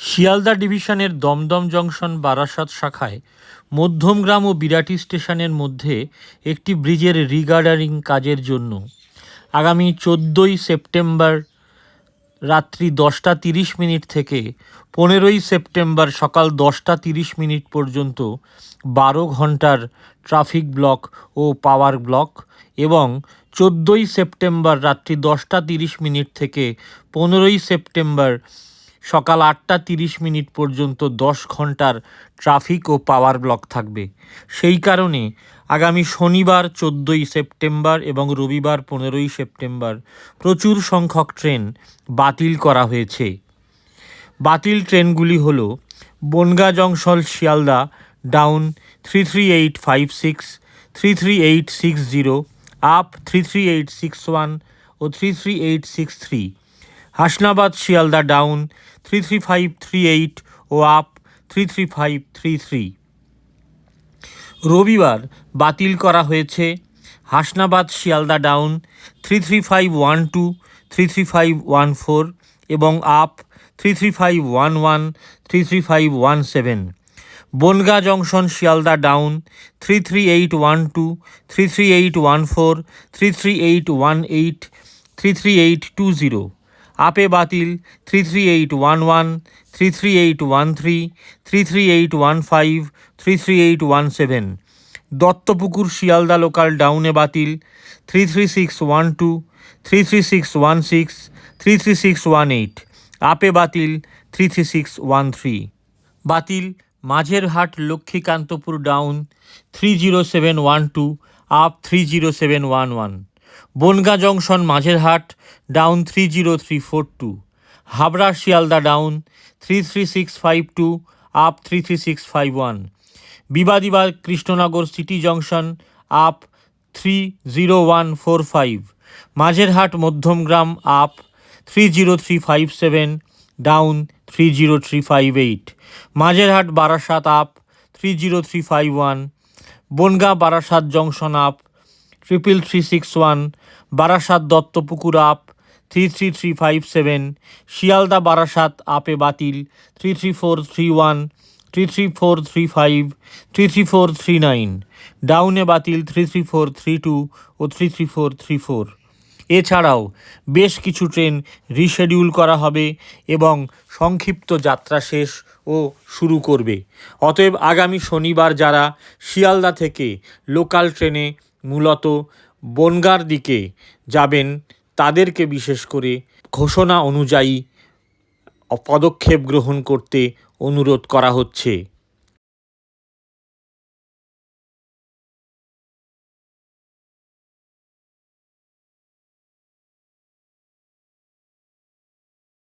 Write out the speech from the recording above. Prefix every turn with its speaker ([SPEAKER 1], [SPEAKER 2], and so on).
[SPEAKER 1] শিয়ালদা ডিভিশনের দমদম জংশন বারাসাত শাখায় মধ্যমগ্রাম ও বিরাটি স্টেশনের মধ্যে একটি ব্রিজের রিগার্ডারিং কাজের জন্য আগামী চোদ্দোই সেপ্টেম্বর রাত্রি দশটা তিরিশ মিনিট থেকে পনেরোই সেপ্টেম্বর সকাল দশটা তিরিশ মিনিট পর্যন্ত বারো ঘণ্টার ট্রাফিক ব্লক ও পাওয়ার ব্লক এবং চোদ্দোই সেপ্টেম্বর রাত্রি দশটা তিরিশ মিনিট থেকে পনেরোই সেপ্টেম্বর সকাল আটটা তিরিশ মিনিট পর্যন্ত দশ ঘণ্টার ট্রাফিক ও পাওয়ার ব্লক থাকবে। সেই কারণে আগামী শনিবার চোদ্দোই সেপ্টেম্বর এবং রবিবার পনেরোই সেপ্টেম্বর প্রচুর সংখ্যক ট্রেন বাতিল করা হয়েছে। বাতিল ট্রেনগুলি হল Bangaon junction Sealdah down three three eight five six, three three eight six zero, up three three eight six one ও three three eight six three. Hasnabad Sealdah down three three five three eight ও up three three five three three রবিবার বাতিল করা হয়েছে Hasnabad Sealdah down three three five one two three three five one four এবং up three three five one one three three five one seven Bangaon junction Sealdah down three three eight one two three three eight one four three three eight one eight three three eight two zero আপে বাতিল three three eight one one three three eight one three three three eight one five three three eight one seven Duttapukur Sealdah local ডাউনে বাতিল three three six one two three three six one six three three six one eight আপে বাতিল three three six one three বাতিল, Majerhat, Lakshmikantapur down three zero seven one two up three zero seven one one Bangaon junction Majerhat down three zero three four two Habra, Sealdah down three three six five two up three three six five one Bibadibag Krishnanagar city junction up three zero one four five Majerhat Madhyamgram up three zero three five seven down three zero three five eight Majerhat Barasat up three zero three five one Bangaon, Barasat junction up triple three six one Barasat Duttapukur up three three three five seven Sealdah Barasat আপে বাতিল three three four three one three three four three five three three four three nine ডাউনে বাতিল three three four three two ও three three four three four এছাড়াও বেশ কিছু train reschedule করা হবে এবং সংক্ষিপ্ত যাত্রা শেষ ও শুরু করবে। অতএব আগামী শনিবার যারা শিয়ালদা থেকে লোকাল ট্রেনে মূলত বনগার দিকে যাবেন। তাদেরকে বিশেষ করে ঘোষণা অনুযায়ী পদক্ষেপ গ্রহণ করতে অনুরোধ করা হচ্ছে।